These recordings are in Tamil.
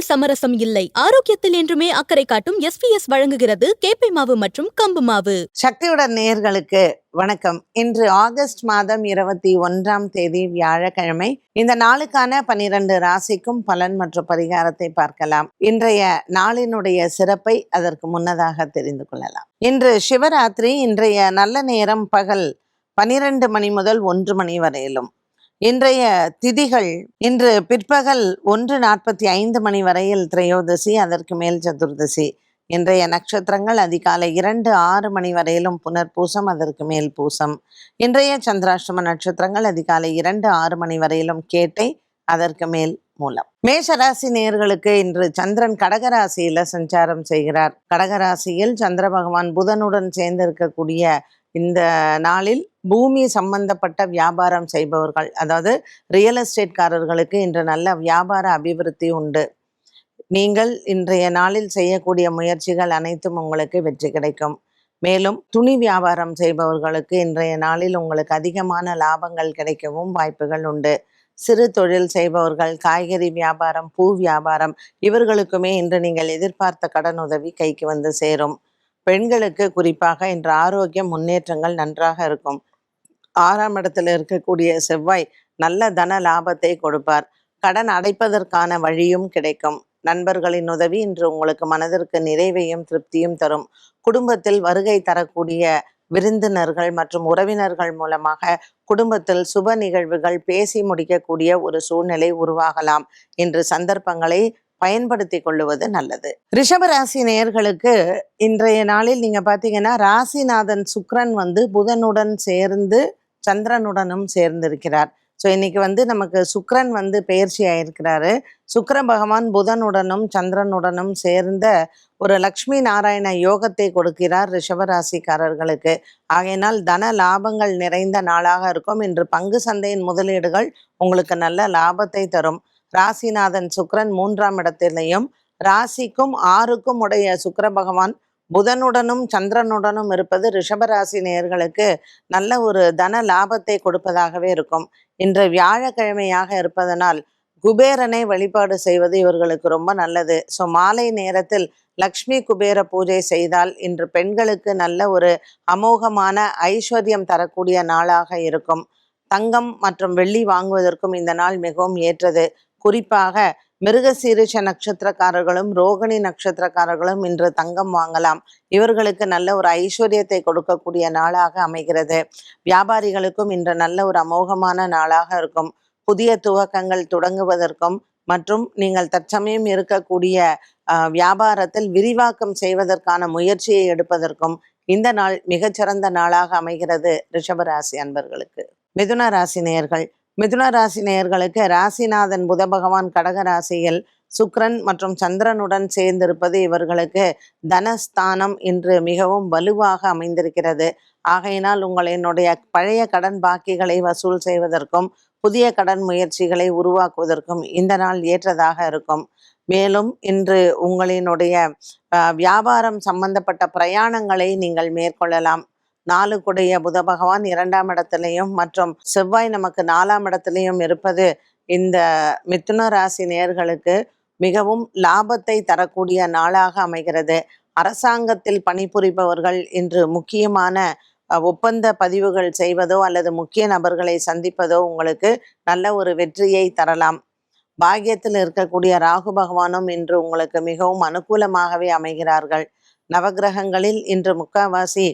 உணவில் சமரசம் இல்லை. ஆரோக்கியத்தில் என்றுமே அக்கறை காட்டும் எஸ் பி எஸ் வழங்குகிறது கேப்பை மாவு மற்றும் கம்பு மாவு. சக்தியுடன் நேர்களுக்கு வணக்கம். இன்று ஆகஸ்ட் மாதம் இருபத்தி ஒன்றாம் தேதி வியாழக்கிழமை இந்த நாளுக்கான பனிரெண்டு ராசிக்கும் பலன் மற்றும் பரிகாரத்தை பார்க்கலாம். இன்றைய நாளினுடைய சிறப்பை அதற்கு முன்னதாக தெரிந்து கொள்ளலாம். இன்று சிவராத்திரி இன்றைய நல்ல நேரம் பகல் பனிரெண்டு மணி முதல் ஒன்று மணி வரையிலும். இன்றைய திதிகள் இன்று பிற்பகல் ஒன்று நாற்பத்தி ஐந்து மணி வரையில் திரையோதசி அதற்கு மேல் சதுர்தசி. இன்றைய நட்சத்திரங்கள் அதிகாலை இரண்டு ஆறு மணி வரையிலும் புனர்பூசம் அதற்கு மேல் பூசம். இன்றைய சந்திராஷ்டம நட்சத்திரங்கள் அதிகாலை இரண்டு ஆறு மணி வரையிலும் கேட்டை அதற்கு மேல் மூலம். மேஷராசி நேயர்களுக்கு இன்று சந்திரன் கடகராசியில சஞ்சாரம் செய்கிறார். கடகராசியில் சந்திர பகவான் புதனுடன் சேர்ந்திருக்கக்கூடிய இந்த நாளில் பூமி சம்பந்தப்பட்ட வியாபாரம் செய்பவர்கள் அதாவது ரியல் எஸ்டேட்காரர்களுக்கு இன்று நல்ல வியாபார அபிவிருத்தி உண்டு. நீங்கள் இன்றைய நாளில் செய்யக்கூடிய முயற்சிகள் அனைத்தும் உங்களுக்கு வெற்றி கிடைக்கும். மேலும் துணி வியாபாரம் செய்பவர்களுக்கு இன்றைய நாளில் உங்களுக்கு அதிகமான லாபங்கள் கிடைக்கவும் வாய்ப்புகள் உண்டு. சிறு தொழில் செய்பவர்கள் காய்கறி வியாபாரம் பூ வியாபாரம் இவர்களுக்குமே இன்று நீங்கள் எதிர்பார்த்த கடன் உதவி கைக்கு வந்து சேரும். பெண்களுக்கு குறிப்பாக இன்று ஆரோக்கியம் முன்னேற்றங்கள் நன்றாக இருக்கும். ஆறாம் இடத்துல இருக்கக்கூடிய செவ்வாய் நல்ல தன லாபத்தை கொடுப்பார். கடன் அடைப்பதற்கான வழியும் கிடைக்கும். நண்பர்களின் உதவி இன்று உங்களுக்கு மனதிற்கு நிறைவையும் திருப்தியும் தரும். குடும்பத்தில் வருகை தரக்கூடிய விருந்தினர்கள் மற்றும் உறவினர்கள் மூலமாக குடும்பத்தில் சுப நிகழ்வுகள் பேசி முடிக்கக்கூடிய ஒரு சூழ்நிலை உருவாகலாம். என்று சந்தர்ப்பங்களை பயன்படுத்தி கொள்ளுவது நல்லது. ரிஷபராசி நேயர்களுக்கு இன்றைய நாளில் நீங்க பாத்தீங்கன்னா ராசிநாதன் சுக்ரன் வந்து புதனுடன் சேர்ந்து சந்திரனுடனும் சேர்ந்திருக்கிறார். ஸோ இன்னைக்கு வந்து நமக்கு சுக்ரன் வந்து பயிற்சி ஆயிருக்கிறாரு. சுக்கர பகவான் புதனுடனும் சந்திரனுடனும் சேர்ந்த ஒரு லக்ஷ்மி நாராயண யோகத்தை கொடுக்கிறார் ரிஷபராசிக்காரர்களுக்கு ஆகையினால் தன லாபங்கள் நிறைந்த நாளாக இருக்கும். இன்று பங்கு சந்தையின் முதலீடுகள் உங்களுக்கு நல்ல லாபத்தை தரும். ராசிநாதன் சுக்கரன் மூன்றாம் இடத்திலையும் ராசிக்கும் ஆறுக்கும் உடைய சுக்கர பகவான் புதனுடனும் சந்திரனுடனும் இருப்பது ரிஷபராசி நேர்களுக்கு நல்ல ஒரு தன லாபத்தை கொடுப்பதாகவே இருக்கும். இன்று வியாழக்கிழமையாக இருப்பதனால் குபேரனை வழிபாடு செய்வது இவர்களுக்கு ரொம்ப நல்லது. ஸோ மாலை நேரத்தில் லக்ஷ்மி குபேர பூஜை செய்தால் இன்று பெண்களுக்கு நல்ல ஒரு அமோகமான ஐஸ்வர்யம் தரக்கூடிய நாளாக இருக்கும். தங்கம் மற்றும் வெள்ளி வாங்குவதற்கும் இந்த நாள் மிகவும் ஏற்றது. குறிப்பாக மிருகசீரிஷ நட்சத்திரக்காரர்களும் ரோகிணி நட்சத்திரக்காரர்களும் இன்று தங்கம் வாங்கலாம். இவர்களுக்கு நல்ல ஒரு ஐஸ்வர்யத்தை கொடுக்கக்கூடிய நாளாக அமைகிறது. வியாபாரிகளுக்கும் இன்று நல்ல ஒரு அமோகமான நாளாக இருக்கும். புதிய துவக்கங்கள் தொடங்குவதற்கும் மற்றும் நீங்கள் தற்சமயம் இருக்கக்கூடிய வியாபாரத்தில் விரிவாக்கம் செய்வதற்கான முயற்சியை எடுப்பதற்கும் இந்த நாள் மிகச்சிறந்த நாளாக அமைகிறது ரிஷபராசி அன்பர்களுக்கு. மிதுன ராசி நேயர்கள் மிதுன ராசி நேயர்களுக்கு ராசிநாதன் புத பகவான் கடக ராசியில் சுக்ரன் மற்றும் சந்திரனுடன் சேர்ந்திருப்பது இவர்களுக்கு தனஸ்தானம் இன்று மிகவும் வலுவாக அமைந்திருக்கிறது. ஆகையினால் உங்களினுடைய பழைய கடன் பாக்கிகளை வசூல் செய்வதற்கும் புதிய கடன் முயற்சிகளை உருவாக்குவதற்கும் இந்த நாள் ஏற்றதாக இருக்கும். மேலும் இன்று உங்களினுடைய வியாபாரம் சம்பந்தப்பட்ட பிரயாணங்களை நீங்கள் மேற்கொள்ளலாம். நாலுக்குடைய புத பகவான் இரண்டாம் இடத்திலையும் மற்றும் செவ்வாய் நமக்கு நாலாம் இடத்திலையும் இருப்பது இந்த மிதுன ராசி நேர்களுக்கு மிகவும் லாபத்தை தரக்கூடிய நாளாக அமைகிறது. அரசாங்கத்தில் பணிபுரிபவர்கள் இன்று முக்கியமான ஒப்பந்த பதிவுகள் செய்வதோ அல்லது முக்கிய நபர்களை சந்திப்பதோ உங்களுக்கு நல்ல ஒரு வெற்றியை தரலாம். பாக்கியத்தில் இருக்கக்கூடிய ராகு பகவானும் இன்று உங்களுக்கு மிகவும் அனுகூலமாகவே அமைகிறார்கள். நவகிரகங்களில் இன்று முக்காவாசி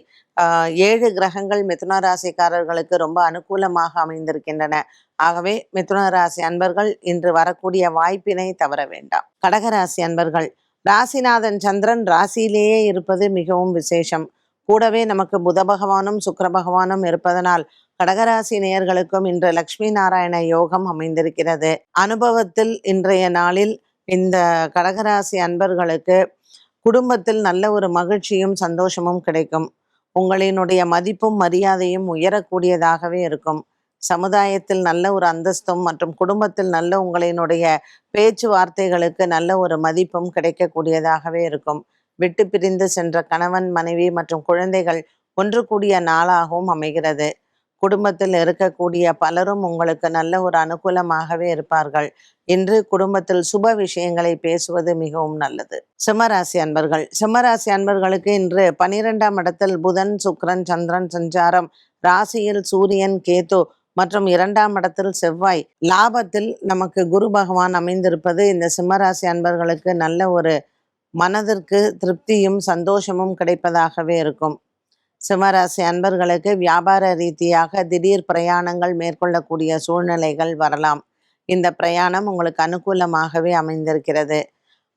ஏழு கிரகங்கள் மிதுன ராசிக்காரர்களுக்கு ரொம்ப அனுகூலமாக அமைந்திருக்கின்றன. ஆகவே மிதுன ராசி அன்பர்கள் இன்று வரக்கூடிய வாய்ப்பினை தவற வேண்டாம். கடகராசி அன்பர்கள் ராசிநாதன் சந்திரன் ராசியிலேயே இருப்பது மிகவும் விசேஷம். கூடவே நமக்கு புத பகவானும் சுக்கர பகவானும் இருப்பதனால் கடகராசி நேயர்களுக்கும் இன்று லக்ஷ்மி நாராயண யோகம் அமைந்திருக்கிறது. அனுபவத்தில் இன்றைய நாளில் இந்த கடகராசி அன்பர்களுக்கு குடும்பத்தில் நல்ல ஒரு மகிழ்ச்சியும் சந்தோஷமும் கிடைக்கும். உங்களினுடைய மதிப்பும் மரியாதையும் உயரக்கூடியதாகவே இருக்கும். சமுதாயத்தில் நல்ல ஒரு அந்தஸ்தும் மற்றும் குடும்பத்தில் நல்ல உங்களினுடைய பேச்சுவார்த்தைகளுக்கு நல்ல ஒரு மதிப்பும் கிடைக்கக்கூடியதாகவே இருக்கும். விட்டு பிரிந்து சென்ற கணவன் மனைவி மற்றும் குழந்தைகள் ஒன்று கூடிய நாளாகவும் அமைகிறது. குடும்பத்தில் இருக்கக்கூடிய பலரும் உங்களுக்கு நல்ல ஒரு அனுகூலமாகவே இருப்பார்கள். இன்று குடும்பத்தில் சுப விஷயங்களை பேசுவது மிகவும் நல்லது. சிம்மராசி அன்பர்கள் சிம்மராசி அன்பர்களுக்கு இன்று பனிரெண்டாம் இடத்தில் புதன் சுக்ரன் சந்திரன் சஞ்சாரம் ராசியில் சூரியன் கேது மற்றும் இரண்டாம் இடத்தில் செவ்வாய். லாபத்தில் நமக்கு குரு பகவான் அமைந்திருப்பது இந்த சிம்மராசி அன்பர்களுக்கு நல்ல ஒரு மனதிற்கு திருப்தியும் சந்தோஷமும் கிடைப்பதாகவே இருக்கும். சிம்மராசி அன்பர்களுக்கு வியாபார ரீதியாக திடீர் பிரயாணங்கள் மேற்கொள்ளக்கூடிய சூழ்நிலைகள் வரலாம். இந்த பிரயாணம் உங்களுக்கு அனுகூலமாகவே அமைந்திருக்கிறது.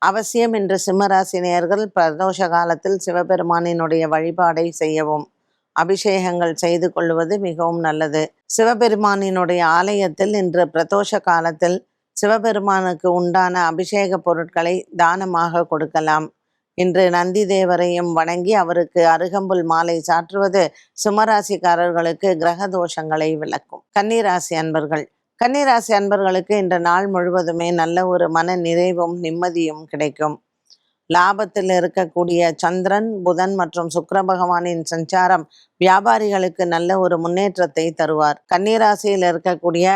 அவசியம் என்று சிம்மராசினியர்கள் பிரதோஷ காலத்தில் சிவபெருமானினுடைய வழிபாடை செய்யவும் அபிஷேகங்கள் செய்து கொள்வது மிகவும் நல்லது. சிவபெருமானினுடைய ஆலயத்தில் இன்று பிரதோஷ காலத்தில் சிவபெருமானுக்கு உண்டான அபிஷேக பொருட்களை தானமாக கொடுக்கலாம். இன்று நந்தி தேவரையும் வணங்கி அவருக்கு அருகம்புல் மாலை சாற்றுவது சுமராசிக்காரர்களுக்கு கிரக தோஷங்களை விளக்கும். கன்னிராசி அன்பர்கள். கன்னிராசி அன்பர்களுக்கு இன்று நாள் முழுவதுமே நல்ல ஒரு மன நிறைவும் நிம்மதியும் கிடைக்கும். லாபத்தில் இருக்கக்கூடிய சந்திரன் புதன் மற்றும் சுக்கர பகவானின் சஞ்சாரம் வியாபாரிகளுக்கு நல்ல ஒரு முன்னேற்றத்தை தருவார். கன்னிராசியில் இருக்கக்கூடிய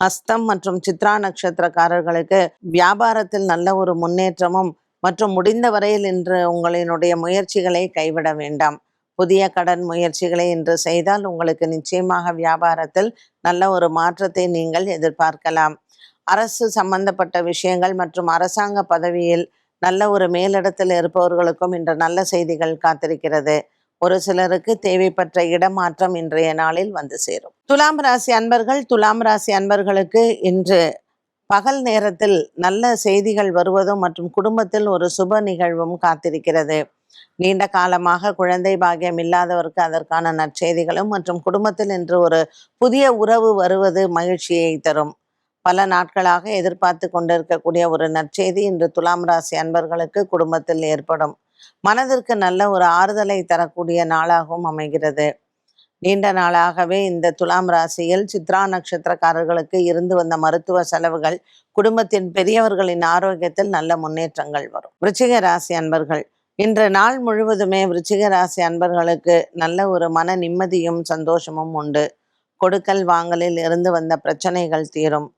ஹஸ்தம் மற்றும் சித்ரா நட்சத்திரக்காரர்களுக்கு வியாபாரத்தில் நல்ல ஒரு முன்னேற்றமும் மற்றும் முடிந்த வரையில் இன்று உங்களினுடைய முயற்சிகளை கைவிட வேண்டாம். புதிய கடன் முயற்சிகளை இன்று செய்தால் உங்களுக்கு நிச்சயமாக வியாபாரத்தில் நல்ல ஒரு மாற்றத்தை நீங்கள் எதிர்பார்க்கலாம். அரசு சம்பந்தப்பட்ட விஷயங்கள் மற்றும் அரசாங்க பதவியில் நல்ல ஒரு மேலிடத்தில் இருப்பவர்களுக்கும் இன்று நல்ல செய்திகள் காத்திருக்கிறது. ஒரு சிலருக்கு தேவைப்பட்ட இடமாற்றம் இன்றைய நாளில் வந்து சேரும். துலாம் ராசி அன்பர்கள் துலாம் ராசி அன்பர்களுக்கு இன்று பகல் நேரத்தில் நல்ல செய்திகள் வருவதும் மற்றும் குடும்பத்தில் ஒரு சுப நிகழ்வும் காத்திருக்கிறது. நீண்ட காலமாக குழந்தை பாகியம் இல்லாதவருக்கு அதற்கான நற்செய்திகளும் மற்றும் குடும்பத்தில் இன்று ஒரு புதிய உறவு வருவது மகிழ்ச்சியை தரும். பல நாட்களாக எதிர்பார்த்து கொண்டிருக்கக்கூடிய ஒரு நற்செய்தி இன்று துலாம் ராசி அன்பர்களுக்கு குடும்பத்தில் ஏற்படும். மனதிற்கு நல்ல ஒரு ஆறுதலை தரக்கூடிய நாளாகவும் அமைகிறது. நீண்ட நாளாகவே இந்த துலாம் ராசியில் சித்ரா நட்சத்திரக்காரர்களுக்கு இருந்து வந்த மருத்துவ செலவுகள் குடும்பத்தின் பெரியவர்களின் ஆரோக்கியத்தில் நல்ல முன்னேற்றங்கள் வரும். விருச்சிக ராசி அன்பர்கள் இன்று நாள் முழுவதுமே விருச்சிக ராசி அன்பர்களுக்கு நல்ல ஒரு மன நிம்மதியும் சந்தோஷமும் உண்டு. கொடுக்கல் வாங்கலில் இருந்து வந்த பிரச்சனைகள் தீரும்.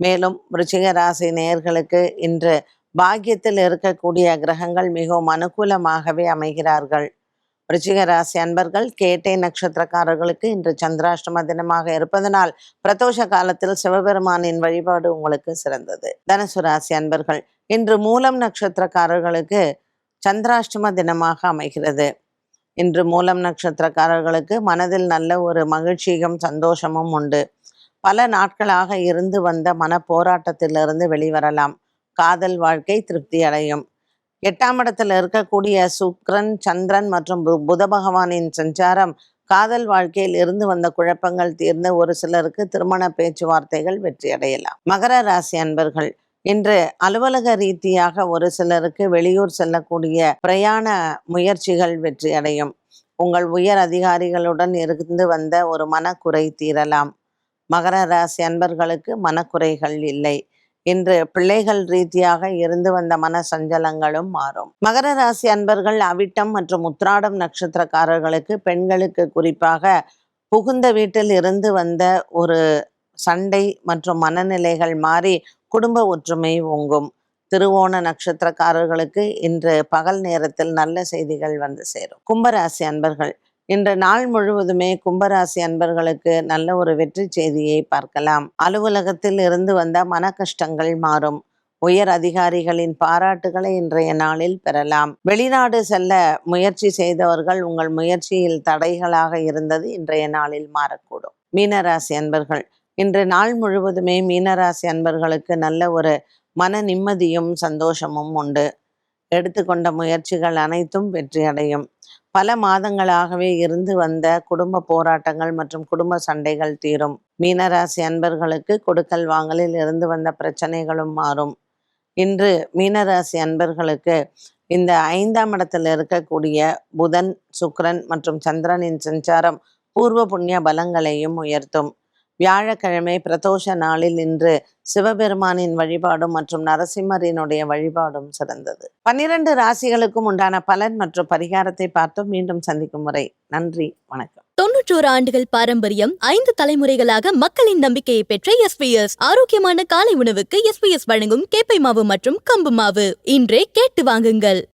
மேலும் விருச்சிக ராசி நேயர்களுக்கு இன்று பாக்கியத்தில் இருக்கக்கூடிய கிரகங்கள் மிகவும் அனுகூலமாகவே அமைகிறார்கள். விருச்சிக ராசி அன்பர்கள் கேட்டை நட்சத்திரக்காரர்களுக்கு இன்று சந்திராஷ்டம தினமாக இருப்பதனால் பிரதோஷ காலத்தில் சிவபெருமானின் வழிபாடு உங்களுக்கு சிறந்தது. தனுசு ராசி அன்பர்கள் இன்று மூலம் நட்சத்திரக்காரர்களுக்கு சந்திராஷ்டம தினமாக அமைகிறது. இன்று மூலம் நட்சத்திரக்காரர்களுக்கு மனதில் நல்ல ஒரு மகிழ்ச்சியும் சந்தோஷமும் உண்டு. பல நாட்களாக இருந்து வந்த மன போராட்டத்திலிருந்து வெளிவரலாம். காதல் வாழ்க்கை திருப்தி அடையும். எட்டாம் இடத்துல இருக்கக்கூடிய சுக்ரன் சந்திரன் மற்றும் பு- புத பகவானின் சஞ்சாரம் காதல் வாழ்க்கையில் இருந்து வந்த குழப்பங்கள் தீர்ந்து ஒரு சிலருக்கு திருமண பேச்சுவார்த்தைகள் வெற்றி அடையலாம். மகர ராசி அன்பர்கள் இன்று அலுவலக ரீதியாக ஒரு சிலருக்கு வெளியூர் செல்லக்கூடிய பிரயாண முயற்சிகள் வெற்றி அடையும். உங்கள் உயர் அதிகாரிகளுடன் இருந்து வந்த ஒரு மனக்குறை தீரலாம். மகர ராசி அன்பர்களுக்கு மனக்குறைகள் இல்லை. இன்று பிள்ளைகள் ரீதியாக இருந்து வந்த மன சஞ்சலங்களும் மாறும். மகர ராசி அன்பர்கள் அவிட்டம் மற்றும் உத்ராடம் நட்சத்திரக்காரர்களுக்கு பெண்களுக்கு குறிப்பாக புகுந்த வீட்டில் இருந்து வந்த ஒரு சண்டை மற்றும் மனநிலைகள் மாறி குடும்ப ஒற்றுமை ஓங்கும். திருவோண நட்சத்திரக்காரர்களுக்கு இன்று பகல் நேரத்தில் நல்ல செய்திகள் வந்து சேரும். கும்பராசி அன்பர்கள் இன்று நாள் முழுவதுமே கும்பராசி அன்பர்களுக்கு நல்ல ஒரு வெற்றி செய்தியை பார்க்கலாம். அலுவலகத்தில் இருந்து வந்த மன கஷ்டங்கள் மாறும். உயர் அதிகாரிகளின் பாராட்டுகளை இன்றைய நாளில் பெறலாம். வெளிநாடு செல்ல முயற்சி செய்தவர்கள் உங்கள் முயற்சியில் தடைகளாக இருந்தது இன்றைய நாளில் மாறக்கூடும். மீனராசி அன்பர்கள் இன்று நாள் முழுவதுமே மீனராசி அன்பர்களுக்கு நல்ல ஒரு மன நிம்மதியும் சந்தோஷமும் உண்டு. எடுத்துக்கொண்ட முயற்சிகள் அனைத்தும் வெற்றி அடையும் பல மாதங்களாகவே இருந்து வந்த குடும்ப போராட்டங்கள் மற்றும் குடும்ப சண்டைகள் தீரும். மீனராசி அன்பர்களுக்கு கொடுக்கல் வாங்கலில் இருந்து வந்த பிரச்சனைகளும் மாறும். இன்று மீனராசி அன்பர்களுக்கு இந்த ஐந்தாம் இடத்தில் இருக்கக்கூடிய புதன் சுக்ரன் மற்றும் சந்திரனின் சஞ்சாரம் பூர்வ புண்ணிய பலங்களையும் உயர்த்தும். வியாழக்கிழமை பிரதோஷ நாளில் இன்று சிவபெருமானின் வழிபாடும் மற்றும் நரசிம்மரினுடைய வழிபாடும் சிறந்தது. பன்னிரண்டு ராசிகளுக்கும் உண்டான பலன் மற்றும் பரிகாரத்தை பார்த்தோம். மீண்டும் சந்திக்கும் முறை. நன்றி. வணக்கம். தொன்னூற்றோரு ஆண்டுகள் பாரம்பரியம் ஐந்து தலைமுறைகளாக மக்களின் நம்பிக்கையை பெற்ற எஸ்பிஎஸ் ஆரோக்கியமான காலை உணவுக்கு எஸ்பிஎஸ் வழங்கும் கேப்பை மாவு மற்றும் கம்பு மாவு. இன்றே கேட்டு வாங்குங்கள்.